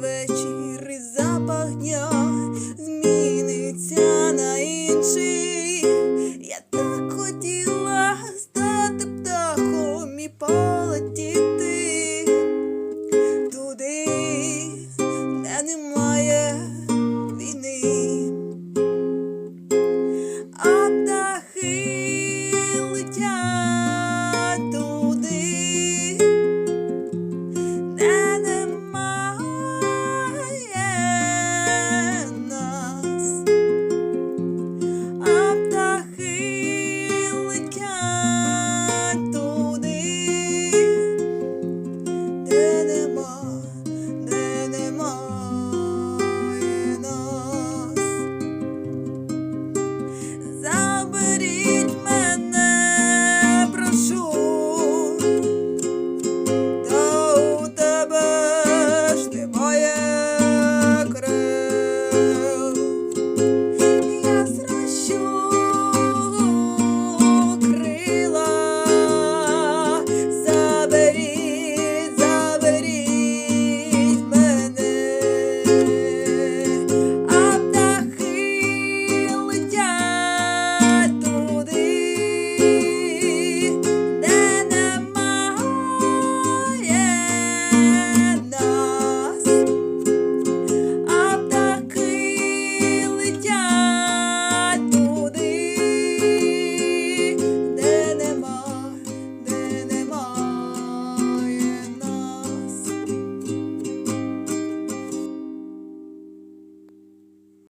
вечір і запах дня зміниться на інший. Я так хотіла стати птахом і полетіти.